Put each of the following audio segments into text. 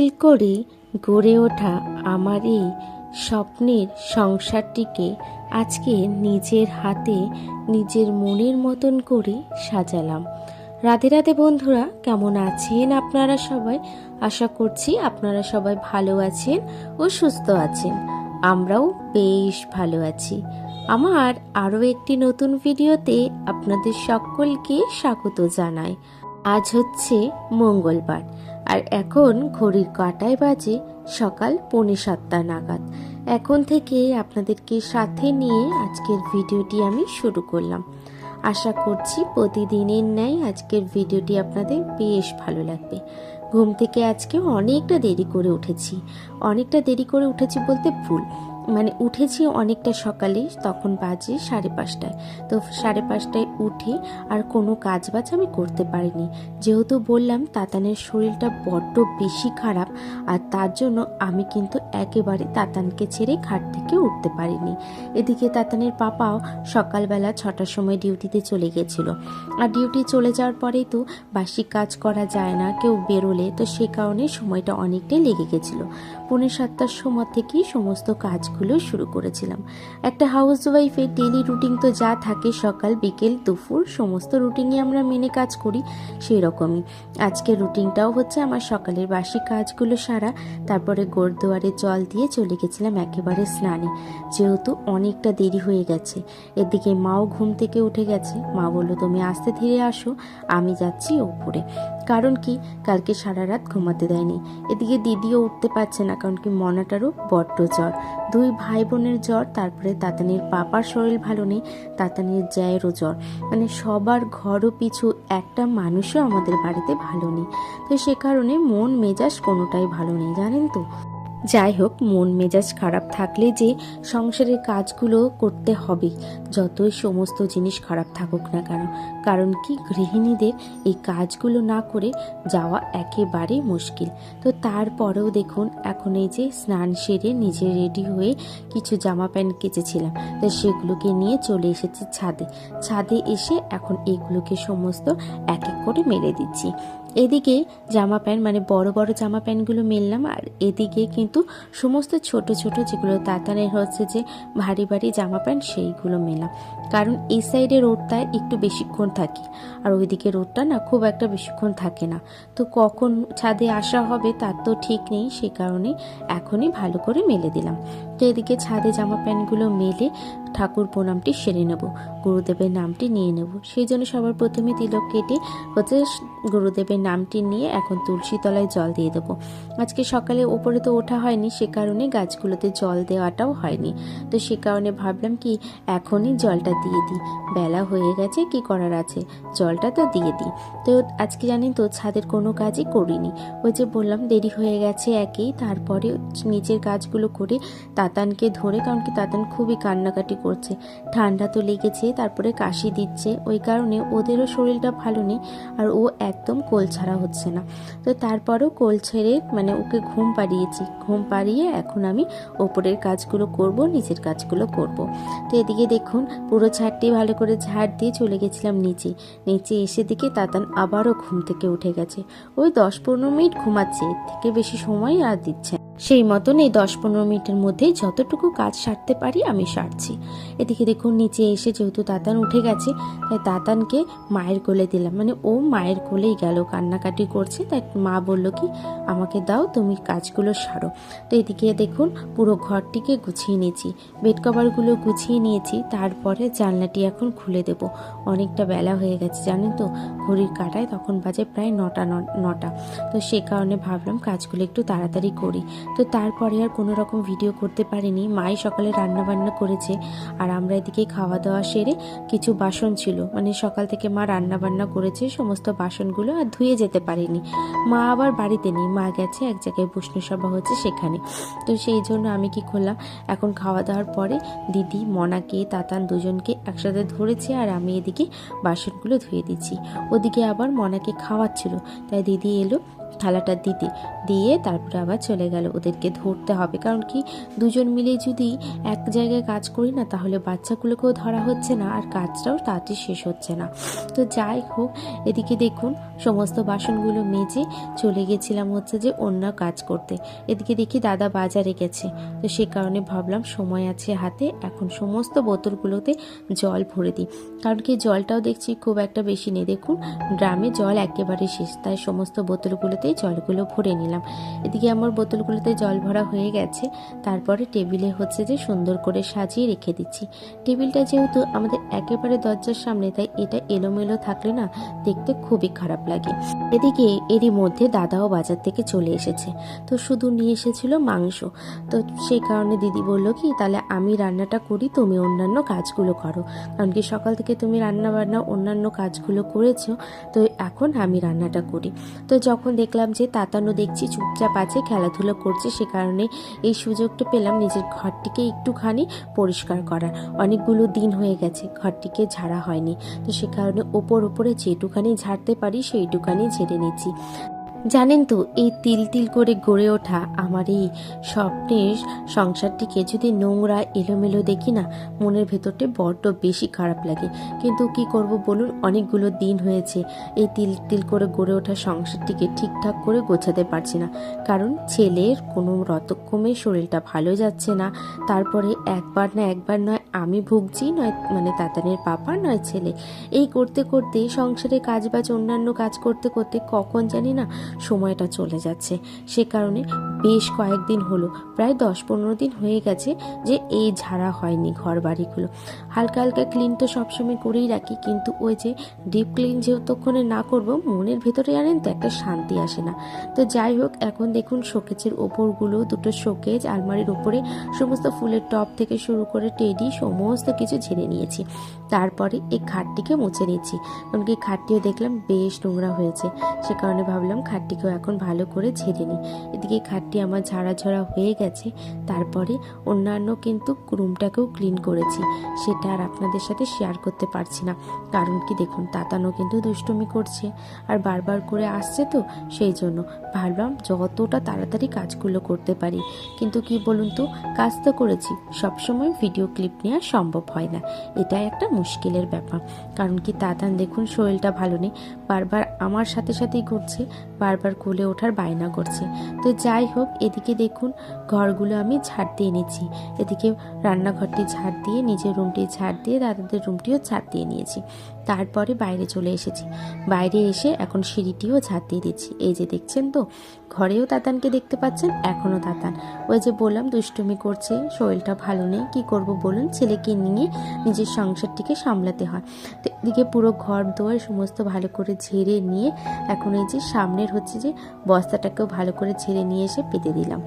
মিল করে গড়ে ওঠা আমার এই স্বপ্নের সংসারটিকে আজকে নিজের হাতে, নিজের মনের মতন করে সাজালাম। রাধে রাধে বন্ধুরা, কেমন আছেন আপনারা সবাই? আশা করছি আপনারা সবাই ভালো আছেন ও সুস্থ আছেন। আমরাও বেশ ভালো আছি। আমার আরও একটি নতুন ভিডিওতে আপনাদের সকলকে স্বাগত জানাই। আজ হচ্ছে মঙ্গলবার। আর এখন ঘড়ির কাটায় বাজে সকাল পৌনে সাতটা নাগাদ। এখন থেকে আপনাদেরকে সাথে নিয়ে আজকের ভিডিওটি আমি শুরু করলাম। আশা করছি প্রতিদিনের ন্যায় আজকের ভিডিওটি আপনাদের বেশ ভালো লাগবে। ঘুম থেকে আজকে অনেকটা দেরি করে উঠেছি। অনেকটা দেরি করে উঠেছি বলতে ভুল। মানে উঠেছি অনেকটা সকালে, তখন বাজে সাড়ে পাঁচটায়। তো সাড়ে পাঁচটায় উঠে আর কোনো কাজ বাজ আমি করতে পারিনি। যেহেতু বললাম, তাতানের শরীরটা বড্ড বেশি খারাপ আর তার জন্য আমি কিন্তু একেবারে তাতানকে ছেড়ে খাট থেকে উঠতে পারিনি। এদিকে তাতানের পাপাও সকালবেলা ছটার সময় ডিউটিতে চলে গেছিল। আর ডিউটি চলে যাওয়ার পরেই তো বাসি কাজ করা যায় না, কেউ বেরোলে, তো সে কারণে সময়টা অনেকটাই লেগে গেছিল। পৌনে সাতটার সময় থেকেই সমস্ত কাজগুলো শুরু করেছিলাম। একটা হাউস ওয়াইফের ডেলি রুটিন তো যা থাকে সকাল, বিকেল, দুপুর, সমস্ত রুটিনই আমরা মেনে কাজ করি সেই রকমই আজকের রুটিনটাও হচ্ছে আমার সকালের বাসি কাজগুলো সারা, তারপরে গোরদুয়ারে জল দিয়ে চলে গেছিলাম একেবারে স্নানে। যেহেতু অনেকটা দেরি হয়ে গেছে, এদিকে মাও ঘুম থেকে উঠে গেছে। মা বলল, তুমি আস্তে ধীরে আসো, আমি যাচ্ছি ওপরে। কারণ কি? কালকে সারা রাত ঘুমাতে দেয়নি। এদিকে দিদিও উঠতে পারছে না কারণ কি মনাটারও বড্ড জ্বর। দুই ভাই বোনের জ্বর, তারপরে তাতানির পাপার শরীর ভালো নেই, তাতানির জ্যায়েরও জ্বর। মানে সবার ঘরও পিছু একটা মানুষও আমাদের বাড়িতে ভালো নেই। তো সে কারণে মন মেজাজ কোনোটাই ভালো নেই, জানেন তো? যাই হোক, মন মেজাজ খারাপ থাকলে যে সংসারের কাজগুলো করতে হবে, যতই সমস্ত জিনিস খারাপ থাকুক না কেন। কারণ কি, গৃহিণীদের এই কাজগুলো না করে যাওয়া একেবারে মুশকিল। তো তারপরেও দেখুন, এখন এই যে স্নান সেরে নিজে রেডি হয়ে কিছু জামা প্যান্ট কেচেছিলাম, তো সেগুলোকে নিয়ে চলে এসেছি ছাদে। ছাদে এসে এখন এগুলোকে সমস্ত এক এক করে মেরে দিচ্ছি। এদিকে জামা প্যান্ট মানে বড় বড় জামা প্যান্টগুলো মেললাম, আর এদিকে কিন্তু সমস্ত ছোট ছোট যেগুলো তাতানের হচ্ছে যে ভারী ভারী জামা প্যান্ট, সেইগুলো মেলাম কারণ এই সাইডে রোডটা একটু বেশিক্ষণ থাকে, আর ওইদিকে রোডটা না খুব একটা বেশিক্ষণ থাকে না। তো কখন ছাদে আসা হবে তার তো ঠিক নেই, সে কারণে এখনই ভালো করে মেলে দিলাম। তো এদিকে ছাদে জামা প্যান্টগুলো মেলে ঠাকুর প্রণামটি সেরে নেব, গুরুদেবের নামটি নিয়ে নেব। সেই জন্য সবার প্রথমে তিলক কেটে হচ্ছে গুরুদেবের নামটি নিয়ে এখন তুলসী তলায় জল দিয়ে দেবো। আজকে সকালে ওপরে তো ওঠা হয়নি, সে কারণে গাছগুলোতে জল দেওয়াটাও হয়নি। তো সে কারণে ভাবলাম কি এখনই জলটা দিয়ে দিই। বেলা হয়ে গেছে, কি করার আছে? জলটা তো দিয়ে দিই। তো আজকে জানেন তো ছাদের কোনো কাজই করিনি। ওই যে বললাম দেরি হয়ে গেছে একেই, তারপরে নিচের কাজগুলো করে তাতানকে ধরে, কারণ কি তাতান খুবই কান্নাকাটি করছে। ঠান্ডা তো লেগেছে, তারপরে কাশি দিচ্ছে। ওই কারণে ওদেরও শরীরটা ভালো নেই, আর ও একদম কোল ছাড়া হচ্ছে না। তো তারপরও কোল ছেড়ে মানে ওকে ঘুম পাড়িয়েছি। ঘুম পাড়িয়ে এখন আমি ওপরের কাজগুলো করব, নিচের কাজগুলো করব। তো এদিকে দেখুন, পুরো ছাদটি ভালো করে ঝাড় দিয়ে চলে গেছিলাম নিচে। নিচে এসে দিকে তাতান আবারও ঘুম থেকে উঠে গেছে। ওই দশ পনেরো মিনিট ঘুমাচ্ছে, এর থেকে বেশি সময় আর দিচ্ছে। সেই মতন এই দশ পনেরো মিনিটের মধ্যে যতটুকু কাজ সারতে পারি আমি সারছি। এদিকে দেখুন, নিচে এসে যেহেতু তাতান উঠে গেছে, তাই তাতানকে মায়ের কোলে দিলাম। মানে ও মায়ের কোলেই গেল, কান্নাকাটি করছে, তাই মা বলল কি, আমাকে দাও, তুমি কাজগুলো সারো। তো এদিকে দেখুন, পুরো ঘরটিকে গুছিয়ে নিয়েছি। বেড কভারগুলো গুছিয়ে নিয়েছি, তারপরে জানলাটি এখন খুলে দেব। অনেকটা বেলা হয়ে গেছে, জানেন তো, ঘড়ির কাটায় তখন বাজে প্রায় নটা নটা। তো সে কারণে ভাবলাম কাজগুলো একটু তাড়াতাড়ি করি। তো তারপরে আর কোনো রকম ভিডিও করতে পারিনি। মাই সকালে রান্না বান্না করেছে আর আমরা এদিকে খাওয়া দাওয়া সেরে কিছু বাসন ছিল। মানে সকাল থেকে মা রান্না বান্না করেছে, সমস্ত বাসনগুলো আর ধুয়ে যেতে পারিনি। মা আবার বাড়িতে নেই, মা গেছে, এক জায়গায় বৈষ্ণব সভা হচ্ছে সেখানে। তো সেই জন্য আমি কি করলাম, এখন খাওয়া দাওয়ার পরে দিদি, মনাকে, তাতান দুজনকে একসাথে ধরেছে আর আমি এদিকে বাসনগুলো ধুয়ে দিচ্ছি। ওদিকে আবার মনাকে খাওয়াচ্ছিল। তাই দিদি এলো থালাটা দিতে, দিয়ে তারপরে আবার চলে গেল। ওদেরকে ধরতে হবে। কারণ কি? দুজন মিলে যদি এক জায়গায় কাজ করি না, তাহলে বাচ্চাগুলোকেও ধরা হচ্ছে না আর কাজটাও তাড়াতাড়ি শেষ হচ্ছে না। তো যাই হোক, এদিকে দেখুন, সমস্ত বাসনগুলো মেজে চলে গেছিলাম হচ্ছে যে অন্য কাজ করতে। এদিকে দেখি দাদা বাজারে গেছে। তো সে কারণে ভাবলাম সময় আছে হাতে, এখন সমস্ত বোতলগুলোতে জল ভরে দিই। কারণ কি? জলটাও দেখছি খুব একটা বেশি নেই। দেখুন ড্রামে জল একেবারে শেষ, তাই সমস্ত বোতলগুলোতেই জলগুলো ভরে নিলাম। এদিকে আমার বোতলগুলোতে জল ভরা হয়ে গেছে। তারপরে টেবিলে হচ্ছে যে সুন্দর করে সাজিয়ে রেখে দিচ্ছি। টেবিলটা যেহেতু আমাদের একেবারে দরজার সামনে, তাই এটা এলোমেলো থাকলে না দেখতে খুবই খারাপ লাগে। এদিকে এরই মধ্যে দাদাও বাজার থেকে চলে এসেছে। তো শুধু নিয়ে এসেছিল মাংস। তো সেই কারণে দিদি বলল কি, তাহলে আমি রান্নাটা করি, তুমি অন্যান্য কাজগুলো করো। কারণ কি সকাল থেকে তুমি রান্না বান্না অন্যান্য কাজগুলো করেছ, তো এখন আমি রান্নাটা করি। তো যখন দেখলাম যে তাতানো দেখছি চুপচাপ আছে, খেলাধুলো করছে, সে কারণে এই সুযোগটা পেলাম নিজের ঘরটিকে একটুখানি পরিষ্কার করার। অনেকগুলো দিন হয়ে গেছে, ঘরটিকে ঝাড়া হয়নি। তো সে কারণে ওপর ওপরে যেটুখানি ঝাড়তে পারি সেইটুখানি ঝেড়ে নিচ্ছি। জানেন তো, এই তিল তিল করে গড়ে ওঠা আমার এই স্বপ্নের সংসারটিকে যদি নোংরা এলোমেলো দেখি না, মনের ভেতরটা বড্ড বেশি খারাপ লাগে। কিন্তু কি করব বলুন, অনেকগুলো দিন হয়েছে, এই তিল তিল করে গড়ে ওঠা সংসারটিকে ঠিকঠাক করে গোছাতে পারছি না। কারণ ছেলের কোনো রতক্রমে শরীরটা ভালো যাচ্ছে না, তারপরে একবার না একবার নয় আমি ভুগছি, নয় মানে তাতানের পাপা, নয় ছেলে। এই করতে করতে সংসারে কাজ বাজ, অন্যান্য কাজ করতে করতে কখন জানি না সময়টা চলে যাচ্ছে। সে কারণে বেশ কয়েকদিন হলো, প্রায় দশ পনেরো দিন হয়ে গেছে যে এই ঝাড়া হয়নি ঘর বাড়িগুলো হালকা হালকা ক্লিন তো সবসময় করেই রাখি, কিন্তু ওই যে ডিপ ক্লিন যেহেতুক্ষণে না করব, মনের ভেতরে জানেন তো একটা শান্তি আসে না। তো যাই হোক, এখন দেখুন শোকেজের ওপরগুলো, দুটো শোকেজ, আলমারির ওপরে সমস্ত ফুলের টপ থেকে শুরু করে টেডি, সমস্ত কিছু ঝেড়ে নিয়েছি। তারপরে এই খাটটিকে মুছে নিচ্ছি। কারণ কি খাটটিও দেখলাম বেশ নোংরা হয়েছে। সে কারণে ভাবলাম খাটটিকেও এখন ভালো করে ঝেড়ে নিই। এদিকে খাটটি আমার ঝাড়া ঝরা হয়ে গেছে। তারপরে অন্যান্য কিন্তু রুমটাকেও ক্লিন করেছি। সেটা আর আপনাদের সাথে শেয়ার করতে পারছি না। কারণ কি দেখুন তাতানো কিন্তু দুষ্টুমি করছে। আর বারবার করে আসছে তো সেই জন্য। ভাবলাম যতটা তাড়াতাড়ি কাজগুলো করতে পারি। কিন্তু কি বলুন তো, কাজ তো করেছি। সবসময় ভিডিও ক্লিপ নেওয়া সম্ভব হয় না। এটা একটা মুশকিলের ব্যাপার। কারণ কি তাতান দেখুন, শরীরটা ভালো নেই। বারবার আমার সাথে সাথেই ঘুরছে। বারবার কোলে ওঠার বায়না করছে। তো যাই হোক এদিকে দেখুন, ঘরগুলো আমি ঝাড় দিয়ে এনেছি। এদিকে রান্নাঘরটি ঝাড় দিয়ে, নিজের রুমটি ঝাড় দিয়ে, দাদাদের রুমটিও ঝাড় দিয়ে নিয়েছি। তারপরে বাইরে চলে এসেছি। বাইরে এসে এখন সিঁড়িটিও ঝাড় দিয়ে দিচ্ছি। এই যে দেখছেন তো ঘরেও তাতানকে দেখতে পাচ্ছেন এখনও তাতান। ওই যে বললাম, দুষ্টুমি করছে, শরীরটা ভালো নেই, কি করব বলুন? ছেলেকে নিয়ে নিজের সংসারটিকে সামলাতে হয়। তো এদিকে পুরো ঘর দোয়ার সমস্ত ভালো করে ঝেড়ে নিয়ে এখন এই যে সামনের হচ্ছে যে বস্তাটাকেও ভালো করে ঝেড়ে নিয়ে এসে পেতে দিলাম।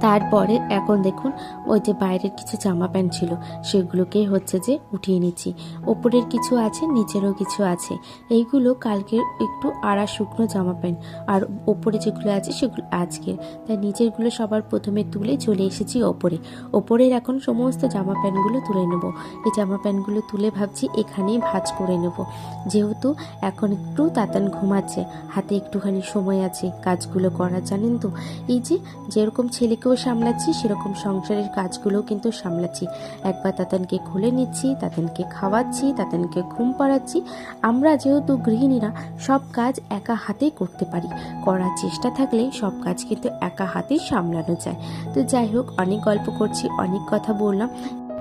তারপরে এখন দেখুন, ওই যে বাইরের কিছু জামা প্যান্ট ছিল সেগুলোকে হচ্ছে যে উঠিয়ে নিচ্ছি। ওপরের কিছু আছে, নিচেরও কিছু আছে। এইগুলো কালকের একটু আড়া শুকনো জামা প্যান্ট। আর ওপরে যেগুলো আছে, সেগুলো আজকের। তাই নিচেরগুলো সবার প্রথমে তুলে চলে এসেছি ওপরে। ওপরের এখন সমস্ত জামা প্যান্টগুলো তুলে নেব। এই জামা প্যান্টগুলো তুলে ভাবছি এখানেই ভাজ করে নেব। যেহেতু এখন একটু তাতান ঘুমাচ্ছে, হাতে একটুখানি সময় আছে কাজগুলো করার, জানেন তো? এই যে যেরকম ছেলেকেও সামলাচ্ছি, সেরকম সংসারের কাজগুলোও কিন্তু সামলাচ্ছি। একবার তাতানকে খুলে নিচ্ছি তাতানকে খাওয়াচ্ছি তাতানকে ঘুম পাড়াচ্ছি। আমরা যেহেতু গৃহিণীরা, সব কাজ একা হাতে করতে পারি। করার চেষ্টা থাকলে সব কাজ কিন্তু একা হাতে সামলানো যায়। তো যাই হোক, অনেক গল্প করছি, অনেক কথা বললাম।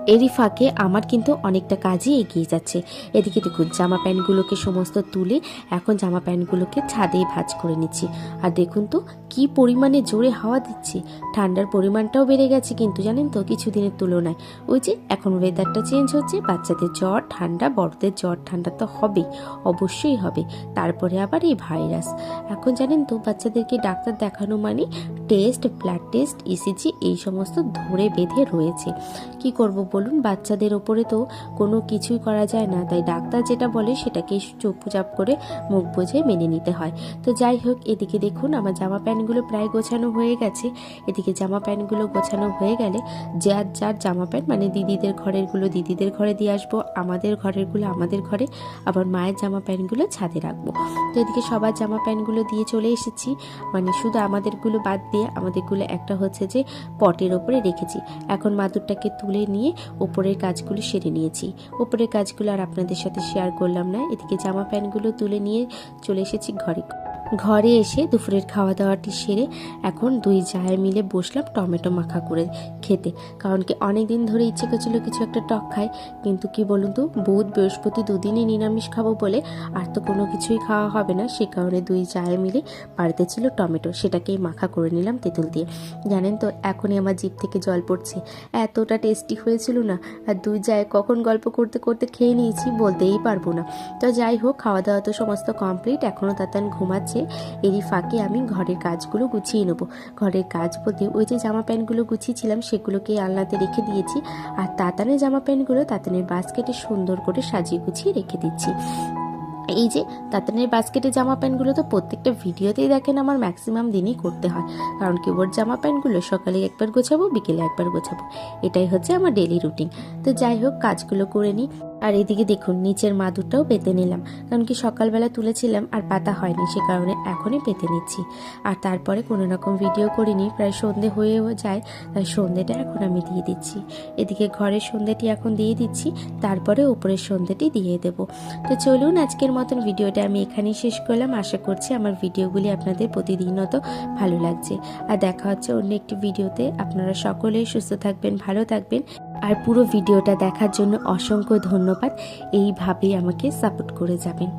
এরই ফাঁকে আমার কিন্তু অনেকটা কাজই এগিয়ে যাচ্ছে। এদিকে দেখুন, জামা প্যান্টগুলোকে সমস্ত তুলে এখন জামা প্যান্টগুলোকে ছাদে ভাঁজ করে নিচ্ছি। আর দেখুন তো, কি পরিমাণে জোরে হাওয়া দিচ্ছে। ঠান্ডার পরিমাণটাও বেড়ে গেছে কিন্তু জানেন তো, কিছুদিনের তুলনায়। ওই যে এখন ওয়েদারটা চেঞ্জ হচ্ছে, বাচ্চাদের জ্বর, ঠান্ডা, বড়দের জ্বর, ঠান্ডা তো হবেই, অবশ্যই হবে। তারপরে আবার এই ভাইরাস। এখন জানেন তো, বাচ্চাদেরকে ডাক্তার দেখানো মানে টেস্ট ব্লাড টেস্ট ইসিজি এই সমস্ত ধরে বেঁধে রয়েছে। কি করব বলুন, বাচ্চাদের ওপরে তো কোনো কিছুই করা যায় না। তাই ডাক্তার যেটা বলে সেটাকে চুপচাপ করে মুখ বুঝে মেনে নিতে হয়। তো যাই হোক, এদিকে দেখুন, আমার জামা প্যান্টগুলো প্রায় গোছানো হয়ে গেছে। এদিকে জামা প্যান্টগুলো গোছানো হয়ে গেলে যার যার জামা প্যান্ট মানে দিদিদের ঘরেরগুলো, দিদিদের ঘরে দিয়ে আসব, আমাদের ঘরেরগুলো, আমাদের ঘরে আবার মায়ের জামা প্যান্টগুলো ছাদে রাখব। তো এদিকে সবার জামা প্যান্টগুলো দিয়ে চলে এসেছি। মানে শুধু আমাদেরগুলো বাদ দিয়ে আমাদেরগুলো একটা হচ্ছে যে পটের ওপরে রেখেছি। এখন মাদুরটাকে তুলে নিয়ে ওপরের কাজগুলো সেরে নিয়েছি। ওপরের কাজগুলো আর আপনাদের সাথে শেয়ার করলাম না। এদিকে জামা প্যান্টগুলো তুলে নিয়ে চলে এসেছি ঘরে। ঘরে এসে দুপুরের খাওয়া দাওয়াটি সেরে এখন দুই জায়ে মিলে বসলাম টমেটো মাখা করে খেতে। কারণ কি অনেক দিন ধরে ইচ্ছে করছিল কিছু একটা টক খাই, কিন্তু কি বলুন তো, বুধ, বৃহস্পতি দুদিনই নিরামিষ খাব বলে আর তো কোনো কিছুই খাওয়া হবে না, সে কারণে দুই জায়ে মিলে বাড়িতে ছিল টমেটো, সেটাকেই মাখা করে নিলাম তেঁতুল দিয়ে। জানেন তো, এখনই আমার জিভ থেকে জল পড়ছে। এতটা টেস্টি হয়েছিল না, আর দুই জায় কখন গল্প করতে করতে খেয়ে নিয়েছি বলতেই পারব না। তো যাই হোক খাওয়া দাওয়া তো সমস্ত কমপ্লিট এখনও তাতান ঘুমাচ্ছে। এরই ফাঁকে আমি ঘরের কাজগুলো গুছিয়ে নেব। ঘরের কাজ বলতে ওই যে জামা প্যান্টগুলো গুছিয়েছিলাম, সেগুলোকে আলনাতে রেখে দিয়েছি। আর তাতানের জামা প্যান্টগুলো তাতানের বাস্কেটে সুন্দর করে সাজিয়ে গুছিয়ে রেখে দিচ্ছি। এই যে, তাতানের বাস্কেটে জামা প্যান্টগুলো তো প্রত্যেকটা ভিডিওতেই দেখেন আমার ম্যাক্সিমাম দিনই করতে হয়। কারণ কি ওর জামা প্যান্টগুলো সকালে একবার গোছাবো, বিকেলে একবার গোছাবো। এটাই হচ্ছে আমার ডেলি রুটিন তো যাই হোক, কাজগুলো করে নিই। আর এদিকে দেখুন, নিচের মাদুরটাও পেতে নিলাম। কারণ কি সকালবেলা তুলেছিলাম আর পাতা হয়নি, সে কারণে এখনই পেতে নিচ্ছি। আর তারপরে কোনো রকম ভিডিও করিনি, প্রায় সন্ধে হয়েও যায়, তাই সন্ধেটা এখন আমি দিয়ে দিচ্ছি। এদিকে ঘরের সন্ধেটি এখন দিয়ে দিচ্ছি, তারপরে উপরের সন্ধেটি দিয়ে দেব। তো চলুন, আজকের মতন ভিডিওটা আমি এখানেই শেষ করলাম। আশা করছি আমার ভিডিওগুলি আপনাদের প্রতিদিনত ভালো লাগছে। আর দেখা হচ্ছে অন্য একটি ভিডিওতে। আপনারা সকলেই সুস্থ থাকবেন, ভালো থাকবেন। আর পুরো ভিডিওটা দেখার জন্য অসংখ্য ধন্যবাদ। এইভাবেই আমাকে সাপোর্ট করে যাবেন।